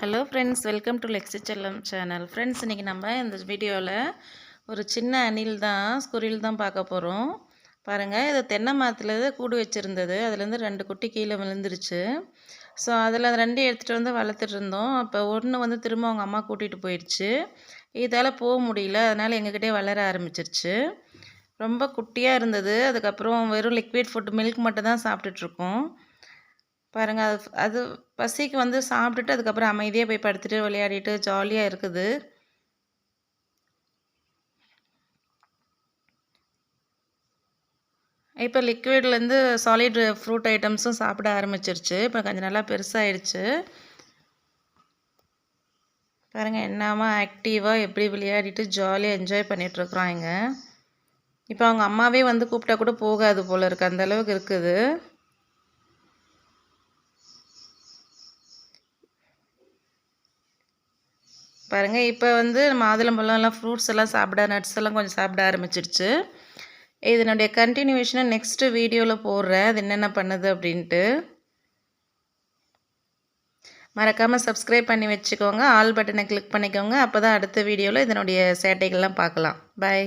Hello friends welcome to Lexi Chellam channel friends இன்றைக்கி நம்ம இந்த வீடியோவில் ஒரு சின்ன அணில் தான் ஸ்குரில் தான் பார்க்க போகிறோம் பாருங்கள் இது தென்னை மரத்தில் கூடு வச்சுருந்தது. அதுலேருந்து ரெண்டு குட்டி கீழே விழுந்துருச்சு. ஸோ அதில் ரெண்டையும் எடுத்துகிட்டு வந்து வளர்த்துட்டு இருந்தோம். அப்போ ஒன்று வந்து திரும்ப அவங்க அம்மா கூட்டிகிட்டு போயிடுச்சு. இதால் போக முடியல அதனால் எங்ககிட்டே வளர ஆரம்பிச்சிருச்சு. ரொம்ப குட்டியாக இருந்தது. அதுக்கப்புறம் வெறும் லிக்விட் ஃபுட் மில்க் மட்டும் தான் சாப்பிட்டுட்ருக்கோம் பாருங்கள் அது அது பசிக்கு வந்து சாப்பிட்டுட்டு அதுக்கப்புறம் அமைதியாக போய் படுத்துட்டு விளையாடிட்டு ஜாலியாக இருக்குது. இப்போ லிக்விட்லேருந்து சாலிட் ஃப்ரூட் ஐட்டம்ஸும் சாப்பிட ஆரம்பிச்சிருச்சு. இப்போ கொஞ்சம் நல்லா பெருசாகிடுச்சு பாருங்கள் என்னமா ஆக்டிவாக எப்படி விளையாடிட்டு ஜாலியாக என்ஜாய் பண்ணிகிட்ருக்குறாங்க இப்போ அவங்க அம்மாவே வந்து கூப்பிட்டா கூட போகாது போல் இருக்குது அந்தளவுக்கு இருக்குது. பாருங்கள் இப்போ வந்து மாதுளம்பழம் எல்லாம் ஃப்ரூட்ஸ் எல்லாம் சாப்பிட நட்ஸ் எல்லாம் கொஞ்சம் சாப்பிட ஆரம்பிச்சிருச்சு. இதனுடைய கண்டினியூவேஷனை நெக்ஸ்ட்டு வீடியோவில் போடுறேன். அது என்னென்ன பண்ணுது அப்படின்ட்டு. மறக்காமல் சப்ஸ்கிரைப் பண்ணி வச்சுக்கோங்க. ஆல் பட்டனை கிளிக் பண்ணிக்கோங்க. அப்போ தான் அடுத்த வீடியோவில் இதனுடைய சேட்டைகள்லாம் பார்க்கலாம். பாய்